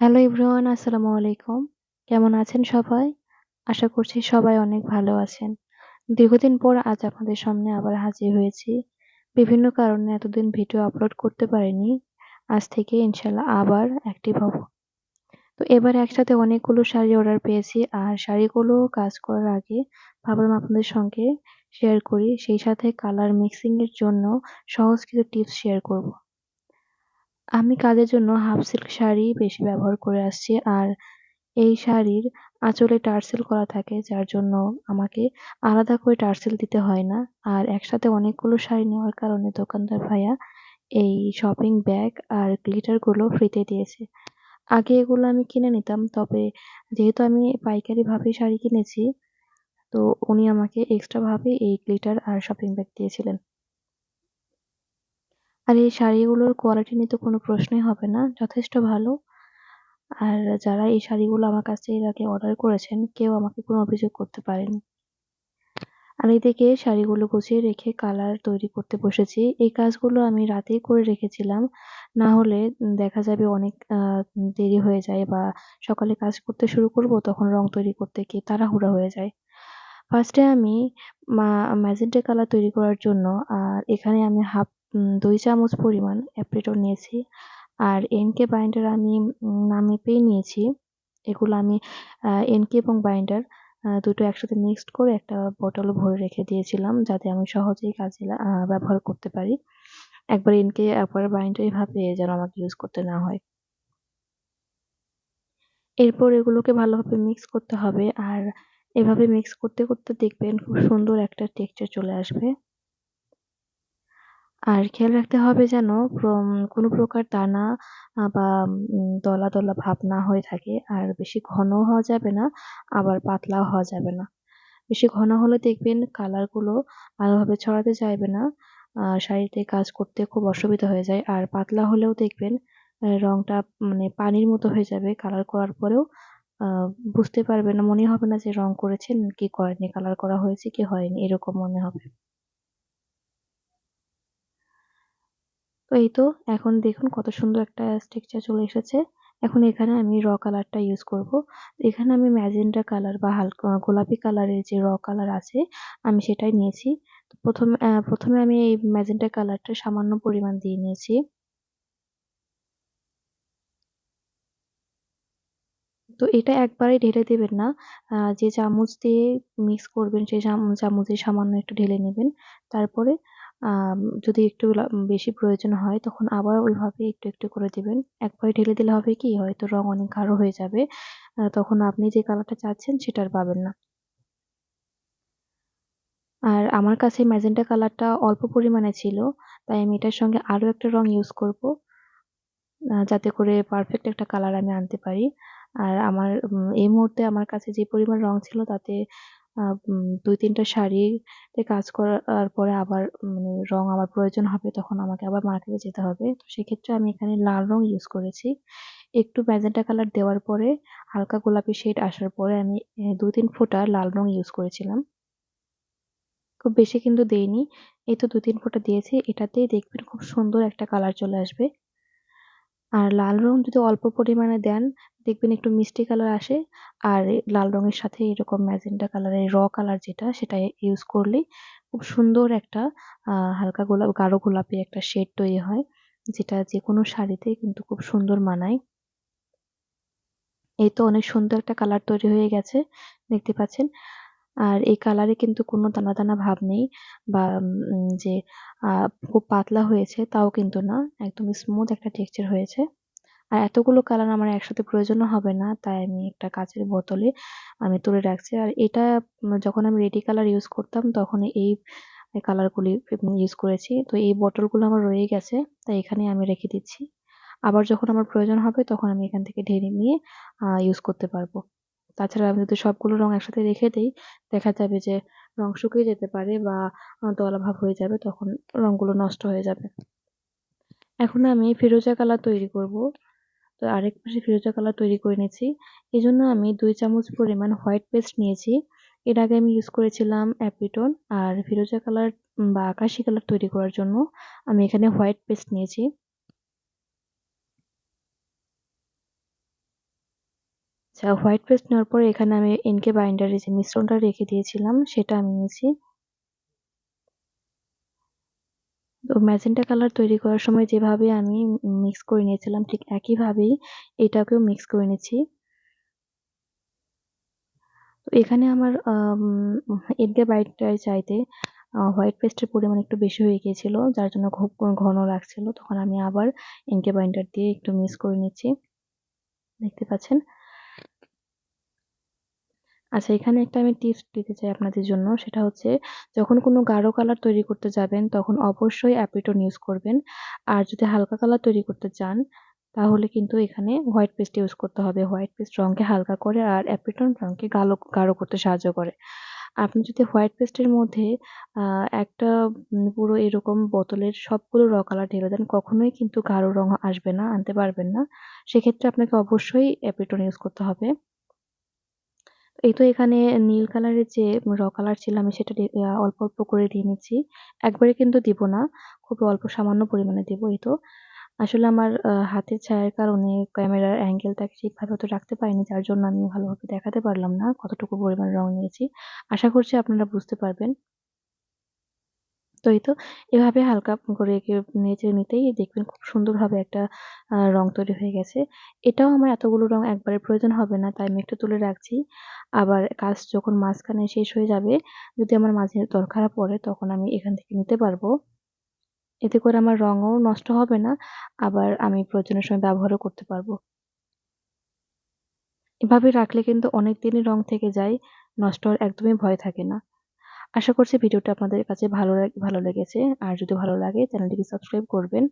Hello everyone আসসালামু আলাইকুম কেমন আছেন সবাই? আশা করছি সবাই অনেক ভালো আছেন। দীর্ঘদিন পর আজ আপনাদের সামনে আবার হাজির হয়েছি। বিভিন্ন কারণে এতদিন ভিডিও আপলোড করতে পারিনি। আজ থেকে ইনশাল্লাহ আবার অ্যাক্টিভ হব। তো এবার একসাথে অনেকগুলো শাড়ি অর্ডার পেয়েছি আর শাড়িগুলো কাজ করার আগে ভাবলাম আপনাদের সঙ্গে শেয়ার করি। সেই সাথে কালার মিক্সিং এর জন্য সহজ কিছু টিপস শেয়ার করব। আমি কাজের জন্য হাফ সিল্ক শাড়ি বেশি ব্যবহার করে আসছি, আর এই শাড়ির আঁচলে টার্সেল করা থাকে, যার জন্য আমাকে আলাদা করে টার্সেল দিতে হয় না। আর একসাথে অনেকগুলো শাড়ি নেওয়ার কারণে দোকানদার ভাইয়া এই শপিং ব্যাগ আর গ্লিটারগুলো ফ্রিতে দিয়েছে। আগে এগুলো আমি কিনে নিতাম, তবে যেহেতু আমি পাইকারি ভাবে শাড়ি কিনেছি, তো উনি আমাকে এক্সট্রা ভাবে এই গ্লিটার আর শপিং ব্যাগ দিয়েছিলেন। আর এই শাড়িগুলোর কোয়ালিটি নিয়ে তো কোনো প্রশ্নই হবে না, যথেষ্ট ভালো। আর যারা এই শাড়িগুলো আমার কাছ থেকে আগে অর্ডার করেছেন, কেউ আমাকে কোনো অভিযোগ করতে পারেনি। আর এদিকে শাড়িগুলো গুছিয়ে রেখে কালার তৈরি করতে বসেছি। এই কাজগুলো আমি রাতেই করে রেখেছিলাম। না হলে দেখা যাবে অনেক দেরি হয়ে যায় বা সকালে কাজ করতে শুরু করব, তখন রং তৈরি করতে গিয়ে তাড়াহুড়া হয়ে যায়। ফার্স্টে আমি ম্যাজেন্টা কালার তৈরি করার জন্য, আর এখানে আমি হাফ দুই চামচ পরিমাণ অ্যাপ্রিটন নিয়েছি আর এনকে বাইন্ডার আমি না মেপেই নিয়েছি। এগুলো আমি এনকে এবং বাইন্ডার দুটো একসাথে মিক্সড করে একটা বটলে ভরে রেখে দিয়েছিলাম যাতে আমি সহজেই কাজে ব্যবহার করতে পারি। একবার এনকে একবার বাইন্ডার এভাবে যেন আমাকে ইউজ করতে না হয়। এরপর এগুলোকে ভালোভাবে মিক্স করতে হবে আর এভাবে মিক্স করতে করতে দেখবেন খুব সুন্দর একটা টেক্সচার চলে আসবে। আর খেয়াল রাখতে হবে যেন কোনো প্রকার দানা বা দলা দলা ভাব না হয়ে থাকে। আর বেশি ঘনও হওয়া যাবে না, আবার পাতলাও হওয়া যাবে না। বেশি ঘন হলে দেখবেন কালারগুলো ভালোভাবে ছড়াতে চাইবে না। শাড়িতে কাজ করতে খুব অসুবিধা হয়ে যায়। আর পাতলা হলেও দেখবেন রংটা মানে পানির মতো হয়ে যাবে। কালার করার পরেও বুঝতে পারবে না, মনে হবে না যে রং করেছেন, কি করেনি কালার করা হয়েছে, কি হয়নি, এরকম মনে হবে। তো এই তো, এখন দেখুন কত সুন্দর একটা স্ট্রাকচার চলে এসেছে। এখন এখানে আমি র কালারটা ইউজ করব। এখানে আমি ম্যাজেন্টা কালার বা হালকা গোলাপি কালারের যে র কালার আছে, আমি সেটাই নিয়েছি। প্রথমে প্রথমে আমি এই ম্যাজেন্টা কালারটা সামান্য পরিমাণ দিয়ে নিয়েছি। তো এটা একবারেই ঢেলে দেবেন না। যে চামচ দিয়ে মিক্স করবেন সেই চামচে সামান্য একটু ঢেলে নেবেন। তারপরে যদি একটু বেশি প্রয়োজন হয়, তখন আবার ওইভাবে একটু একটু করে দেবেন। একবারে ঢেলে দিলে হবে কি, হয়তো রং অনেক গাঢ় হয়ে যাবে। তখন আপনি যে কালারটা চাচ্ছেন, সেটা আর পাবেন না। আর আমার কাছে ম্যাজেন্টা কালারটা অল্প পরিমাণে ছিল, তাই আমি এটার সঙ্গে আরও একটা রং ইউজ করব যাতে করে পারফেক্ট একটা কালার আমি আনতে পারি। আর আমার এই মুহূর্তে আমার কাছে যে পরিমাণ রং ছিল, তাতে দুই তিনটা শাড়িতে কাজ করার পরে আবার মানে রং আমার প্রয়োজন হবে তখন আমাকে আবার মার্কেটে যেতে হবে। তো সেক্ষেত্রে আমি এখানে লাল রং ইউজ করেছি। একটু ম্যাজেন্টা কালার দেওয়ার পরে হালকা গোলাপি শেড আসার পরে আমি দু তিন ফোঁটা লাল রং ইউজ করেছিলাম। খুব বেশি কিন্তু দেইনি। এই তো দু তিন ফোঁটা দিয়েছি। এটাতেই দেখবেন খুব সুন্দর একটা কালার চলে আসবে। আর লাল রং যদি অল্প পরিমাণে দেন দেখবেন একটু মিষ্টি কালার আসে, আর লাল রঙের সাথে এরকম ম্যাজেন্টা কালারের র কালার যেটা, সেটা ইউজ করলেই খুব সুন্দর একটা হালকা গোলাপ, গাঢ় গোলাপি একটা শেড তৈরি হয়, যেটা যে কোনো শাড়িতে কিন্তু খুব সুন্দর মানায়। এই তো অনেক সুন্দর একটা কালার তৈরি হয়ে গেছে, দেখতে পাচ্ছেন। আর এই কালারে কিন্তু কোনো দানা দানা ভাব নেই, বা যে খুব পাতলা হয়েছে, তাও কিন্তু না, একদম স্মুথ একটা টেক্সচার হয়েছে। আর এতগুলো কালার আমার একসাথে প্রয়োজনও হবে না, তাই আমি একটা কাচের বোতলে আমি তুলে রাখছি। আর এটা যখন আমি রেডি কালার ইউজ করতাম, তখন এই কালারগুলি ইউজ করেছি। তো এই বোতলগুলো আমার রয়ে গেছে, তাই এখানে আমি রেখে দিচ্ছি। আবার যখন আমার প্রয়োজন হবে, তখন আমি এখান থেকে ঢেলে নিয়ে ইউজ করতে পারব। তাছাড়া আমি যদি সবগুলো রং একসাথে রেখে দিই, দেখা যাবে যে রং শুকিয়ে যেতে পারে বা দলা ভাব হয়ে যাবে, তখন রংগুলো নষ্ট হয়ে যাবে। এখন আমি ফিরোজা কালার তৈরি করব। তো আরেক পাশে ফিরোজা কালার তৈরি করে নিয়েছি এই জন্য আমি দুই চামচ পরিমাণ হোয়াইট পেস্ট নিয়েছি। এর আগে আমি ইউজ করেছিলাম অ্যাপিটোন আর ফিরোজা কালার বা আকাশি কালার তৈরি করার জন্য আমি এখানে হোয়াইট পেস্ট নিয়েছি। আচ্ছা হোয়াইট পেস্ট নেওয়ার পরে এখানে আমি এনকে বাইন্ডারে যে মিশ্রণটা রেখে দিয়েছিলাম, সেটা আমি নিয়েছি। তো ম্যাজেন্টা কালার তৈরি করার সময় যেভাবে আমি মিক্স করে নিয়েছিলাম, ঠিক একইভাবেই এটাকেও মিক্স করে নিচ্ছি। তো এখানে আমার এনকে বাইটটার চাইতে হোয়াইট পেস্টের পরিমাণ একটু বেশি হয়ে গিয়েছিল, যার জন্য খুব ঘন লাগছিল। তখন আমি আবার এনকে বাইন্ডার দিয়ে একটু মিক্স করে নিচ্ছি। দেখতে পাচ্ছেন? আচ্ছা এখানে একটা আমি টিপস দিতে চাই আপনাদের জন্য। সেটা হচ্ছে, যখন কোনো গাঢ় কালার তৈরি করতে যাবেন, তখন অবশ্যই অ্যাপিটোন ইউজ করবেন। আর যদি হালকা কালার তৈরি করতে চান, তাহলে কিন্তু এখানে হোয়াইট পেস্ট ইউজ করতে হবে। হোয়াইট পেস্ট রঙকে হালকা করে আর অ্যাপিটোন রঙকে গাঢ় গাঢ় করতে সাহায্য করে। আপনি যদি হোয়াইট পেস্টের মধ্যে একটা পুরো এরকম বোতলের সবগুলো র কালার ঢেলে দেন, কখনোই কিন্তু গাঢ় রঙ আসবে না, আনতে পারবেন না। সেক্ষেত্রে আপনাকে অবশ্যই অ্যাপিটোন ইউজ করতে হবে। এই তো এখানে নীল কালারের যে র কালার ছিল, আমি সেটা অল্প অল্প করে দিয়ে নিচ্ছি। একবারে কিন্তু দিব না, খুব অল্প সামান্য পরিমাণে দিব এই তো। আসলে আমার হাতের ছায়ার কারণে ক্যামেরার অ্যাঙ্গেলটাকে ঠিকভাবে তো রাখতে পারিনি, যার জন্য আমি ভালোভাবে দেখাতে পারলাম না, কতটুকু পরিমাণ রং নিয়েছি। আশা করছি আপনারা বুঝতে পারবেন। তো তো, এভাবে হালকা করে একে নেচে নিতেই দেখবেন খুব সুন্দরভাবে একটা রং তৈরি হয়ে গেছে। এটাও আমার এতগুলো রং একবারে প্রয়োজন হবে না, তাই আমি একটু তুলে রাখছি। আবার কাজ যখন মাঝখানে শেষ হয়ে যাবে, যদি আমার মাঝে দরকার পড়ে, তখন আমি এখান থেকে নিতে পারব। এতে করে আমার রঙও নষ্ট হবে না, আবার আমি প্রয়োজনের সময় ব্যবহারও করতে পারব। এভাবে রাখলে কিন্তু অনেক দিনই রং থেকে যায়, নষ্ট হওয়ার একদমই ভয় থাকে না। আশা করছি ভিডিওটা আপনাদের কাছে ভালো ভালো লেগেছে। আর যদি ভালো লাগে, চ্যানেলটিকে সাবস্ক্রাইব করবেন।